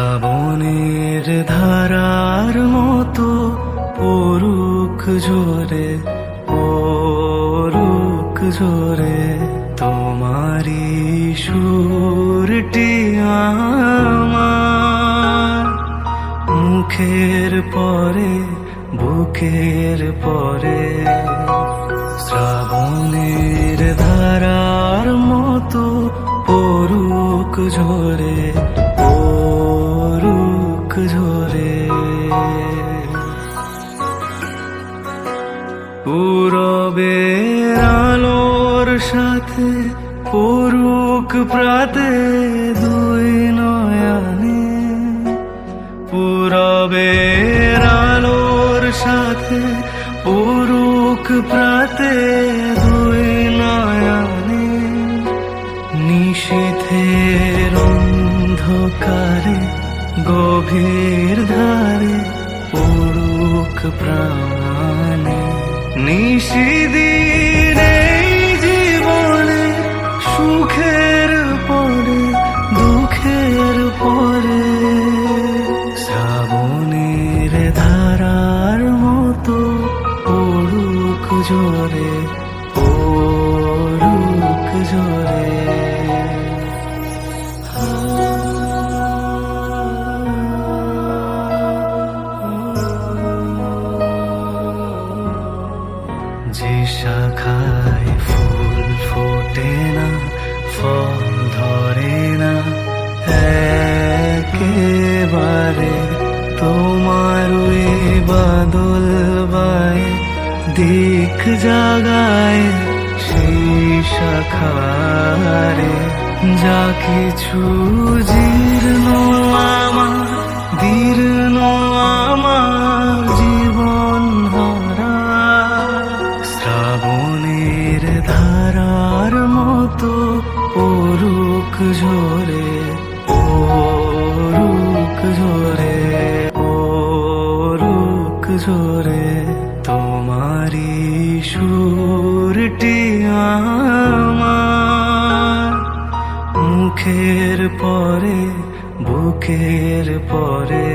শ্রাবণের ধারার মতো পরুক ঝরে পরুক ঝরে তোমারি সুরটি আমার। মুখের পরে, বুকের পরে শ্রাবণের ধারার মতো পরুক পরুক ঝরে পূরবের আলোর সাথে পরুক প্রাতে দুই নয়ানে। পূরবের আলোর সাথে পরুক প্রাতে দুই নয়ানে। নিষেধের অন্ধকারে গভীর ধারে পড়ুক প্রাণ নিষিদিন তোমার বাদল বায়, দিক জাগায় সেই শাখারে যা কিছু জীর্ণ আমার, দীর্ণ আমার জীবন হারা শ্রাবণের ধারার মতো পরুক ঝরে ঝরে তোমারি সুরটি আমার। মুখের পরে বুকের পরে।